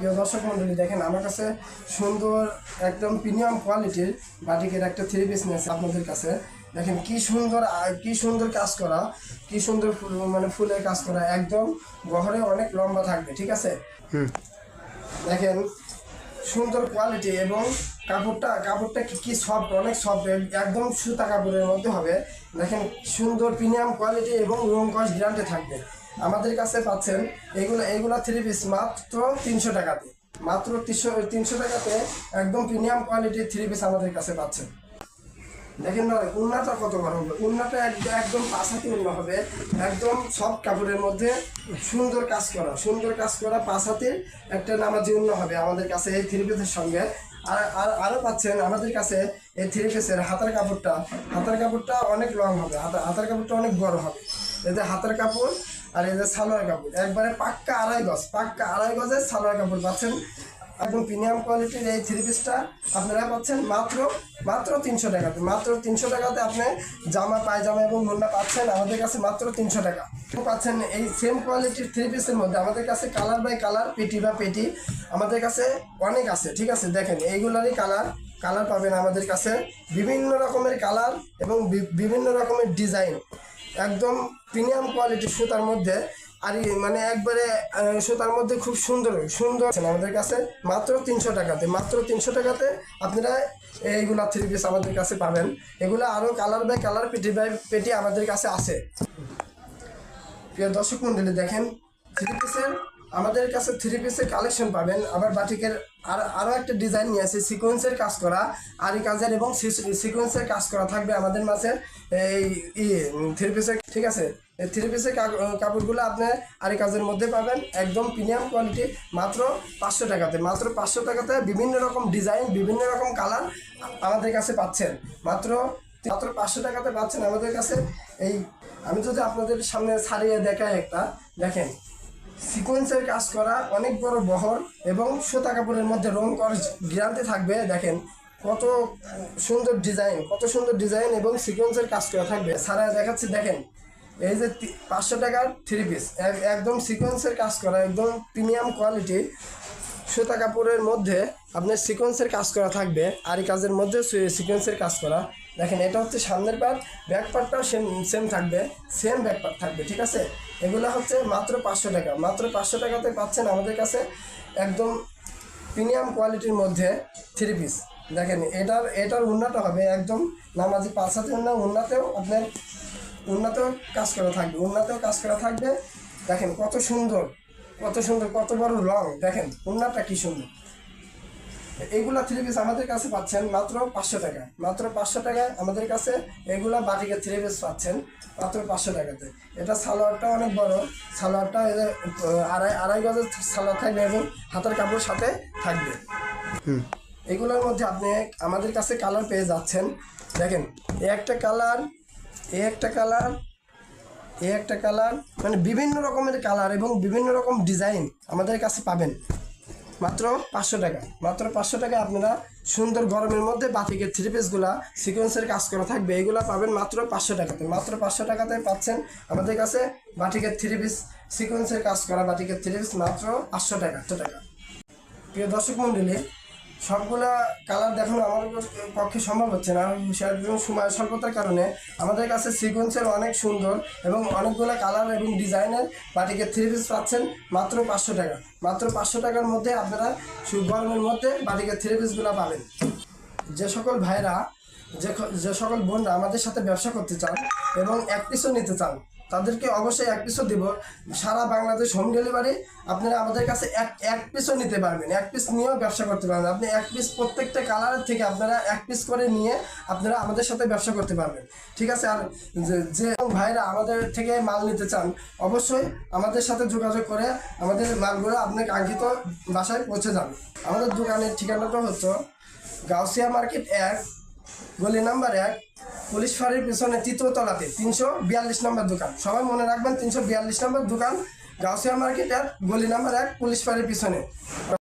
প্রিয় দর্শক মন্ডলী দেখেন আমার কাছে সুন্দর একদম প্রিমিয়াম কোয়ালিটির বাটিকের একটা থ্রি পিস নিয়েছে আপনাদের কাছে। দেখেন কি সুন্দর কি সুন্দর কাজ করা কি সুন্দর ফুল- মানে ফুলের কাজ করা একদম গহরে অনেক লম্বা থাকবে ঠিক আছে? দেখেন সুন্দর কোয়ালিটি এবং কাপড়টা কাপড়টা কি কি সফট অনেক সফট একদম সুতা কাপড়ের মধ্যে হবে। দেখেন সুন্দর প্রিমিয়াম কোয়ালিটি এবং রং কস গ্যারান্টি থাকবে। আমাদের কাছে পাচ্ছেন এগুলো এগুলো থ্রি পিস মাত্র তিনশো টাকাতে। মাত্র তিনশো তিনশো টাকাতে একদম প্রিমিয়াম কোয়ালিটির থ্রি পিস আমাদের কাছে পাচ্ছেন। দেখেন না উন্নাটা কত বড় হবে? উন্নাটা একদম একদম পাশাতি উন্ন হবে। একদম সব কাপড়ের মধ্যে সুন্দর কাজ করা, সুন্দর কাজ করা পাশাতির একটা নামাজি উন্ন হবে আমাদের কাছে এই থ্রি পিসের সঙ্গে। আর আর আরও পাচ্ছেন আমাদের কাছে এই থ্রি পিসের হাতার কাপড়টা। হাতার কাপড়টা অনেক লং হবে হাতার হাতার কাপড়টা অনেক বড় হবে। এদের হাতার কাপড় আর এই যে সালোয়ার কাপড়, একবারে পাক্কা আড়াই গজ, পাক্কা আড়াই গজের সালোয়ার কাপড় পাচ্ছেন। একদম প্রিমিয়াম কোয়ালিটির এই থ্রি পিসটা আপনারা পাচ্ছেন মাত্র মাত্র তিনশো টাকাতে, মাত্র তিনশো টাকাতে আপনি জামা, পায়জামা এবং মুন্ডা পাচ্ছেন, আমাদের কাছে মাত্র তিনশো টাকা। পাচ্ছেন এই সেম কোয়ালিটির থ্রি পিসের মধ্যে, আমাদের কাছে কালার বাই কালার পেটি বা পেটি, আমাদের কাছে অনেক আছে, ঠিক আছে, দেখেন, এইগুলারই কালার কালার পাবেন আমাদের কাছে। বিভিন্ন রকমের কালার এবং বিভিন্ন রকমের ডিজাইন একদম প্রিমিয়াম কোয়ালিটির সুতার মধ্যে। আর মানে একবারে সুতার মধ্যে খুব সুন্দর সুন্দর আমাদের কাছে? মাত্র তিনশো টাকাতে, মাত্র তিনশো টাকাতে আপনারা এইগুলা থ্রি পিস আমাদের কাছে পাবেন। এগুলো আরও কালার বাই কালার পেটি বাই পেটি আমাদের কাছে আছে। প্রিয় দর্শক মন্ডলী, দেখেন থ্রি পিসের আমাদের কাছে থ্রি পিসের কালেকশন পাবেন। আবার বাটিকের আর আরও একটা ডিজাইন নিয়ে আছে সিকোয়েন্সের কাজ করা, আরি কাজের এবং সিকোয়েন্সের কাজ করা থাকবে আমাদের মাঝে। এই ইয়ে থ্রি পিসের ঠিক আছে? থ্রি পিসের কাপড়গুলো আপনি আরি কাজের মধ্যে পাবেন, একদম প্রিমিয়াম কোয়ালিটি মাত্র পাঁচশো টাকাতে। মাত্র পাঁচশো টাকাতে বিভিন্ন রকম ডিজাইন বিভিন্ন রকম কালার আমাদের কাছে পাচ্ছেন। মাত্র মাত্র পাঁচশো টাকাতে পাচ্ছেন আমাদের কাছে। এই, আমি যদি আপনাদের সামনে ছাড়িয়ে দেখাই একটা, দেখেন। সিকোয়েন্সের কাজ করা অনেক বড় বহর এবং সুতা কাপড়ের মধ্যে রং কর গ্রান্তে থাকবে, দেখেন। কত সুন্দর ডিজাইন, কত সুন্দর ডিজাইন এবং সিকোয়েন্সের কাজ করা থাকবে। সারা দেখাচ্ছি, দেখেন, এই যে পাঁচশো টাকার থ্রি পিস একদম সিকোয়েন্সের কাজ করা, একদম প্রিমিয়াম কোয়ালিটি সুতা কাপড়ের মধ্যে আপনার সিকোয়েন্সের কাজ করা থাকবে আর এই কাজের মধ্যে সিকোয়েন্সের কাজ করা। দেখেন, এটা হচ্ছে সামনের পার্ট ব্যাক পার্টটাও সেম সেম থাকবে সেম ব্যাক পার্ট থাকবে, ঠিক আছে? এগুলো হচ্ছে মাত্র পাঁচশো টাকা। মাত্র পাঁচশো টাকাতে পাচ্ছেন আমাদের কাছে একদম প্রিমিয়াম কোয়ালিটির মধ্যে থ্রি পিস দেখেন, এটার এটার উন্নাটা হবে একদম নামাজি পাঁচ হাতে উন্না, উন্নাতেও আপনার, উন্নাতেও কাজ করা থাকবে, উন্নাতেও কাজ করা থাকবে। দেখেন, কত সুন্দর। কত সুন্দর কত বড় রং দেখেন উন্নাটা কি সুন্দর। এইগুলা থ্রি পিস আমাদের কাছে পাচ্ছেন মাত্র পাঁচশো টাকা। মাত্র পাঁচশো টাকায় আমাদের কাছে এগুলা বাটিকে থ্রি পিস পাচ্ছেন মাত্র পাঁচশো টাকাতে। এটা সালোয়ারটা অনেক বড়। সালোয়ারটা আড়াই আড়াই গজের সালোয়ার থাকবে এবং হাতের কাপড় সাথে থাকবে। এগুলোর মধ্যে আপনি আমাদের কাছে কালার পেয়ে যাচ্ছেন। দেখেন এ একটা কালার এ একটা কালার এ একটা কালার মানে বিভিন্ন রকমের কালার এবং বিভিন্ন রকম ডিজাইন আমাদের কাছে পাবেন। মাত্র পাঁচশো টাকা। মাত্র পাঁচশো টাকা আপনারা সুন্দর গরমের মধ্যে বাটিকের থ্রি পিসগুলা সিকোয়েন্সের কাজ করা থাকবে। এগুলো পাবেন মাত্র পাঁচশো টাকাতে। মাত্র পাঁচশো টাকাতে পাচ্ছেন আমাদের কাছে বাটিকের থ্রি পিস সিকোয়েন্সের কাজ করা বাটিকের থ্রি পিস মাত্র পাঁচশো টাকা। টাকা। প্রিয় দর্শক মন্ডলী সবগুলা কালার দেখানো আমার পক্ষে সম্ভব হচ্ছে না। সেরকম সময় স্বল্পতার কারণে। আমাদের কাছে সিকোয়েন্সের অনেক সুন্দর এবং অনেকগুলো কালার এবং ডিজাইনের বাটিকে থ্রি পিস পাচ্ছেন মাত্র পাঁচশো টাকা। মাত্র পাঁচশো টাকার মধ্যে আপনারা গরমের মধ্যে বাটিকে থ্রি পিসগুলো পাবেন। যে সকল ভাইরা, যে যে সকল বোনরা আমাদের সাথে ব্যবসা করতে চান এবং এক পিসও নিতে চান তাদেরকে অবশ্যই এক পিসও দিব। সারা বাংলাদেশ হোম ডেলিভারি আপনারা আমাদের কাছে এক এক পিসও নিতে পারবেন। এক পিস নিয়েও ব্যবসা করতে পারবেন। আপনি এক পিস প্রত্যেকটা কালারের থেকে আপনারা এক পিস করে নিয়ে আপনারা আমাদের সাথে ব্যবসা করতে পারবেন। ঠিক আছে? আর যে- ভাইরা আমাদের থেকে মাল নিতে চান, অবশ্যই আমাদের সাথে যোগাযোগ করে আমাদের মালগুলো আপনার কাঙ্ক্ষিত বাসায় পৌঁছে যাবে। আমাদের দোকানের ঠিকানাটা হচ্ছে গাউসিয়া মার্কেট এক গলি নাম্বার এক, পুলিশ ফাঁড়ির পিছনে তলাতে তিনশো বিয়াল্লিশ নম্বর দোকান। সবাই মনে রাখবেন, তিনশো বিয়াল্লিশ নম্বর দোকান, গাউসিয়া মার্কেটের গলি নাম্বার এক, পুলিশ ফাঁড়ির পিছনে।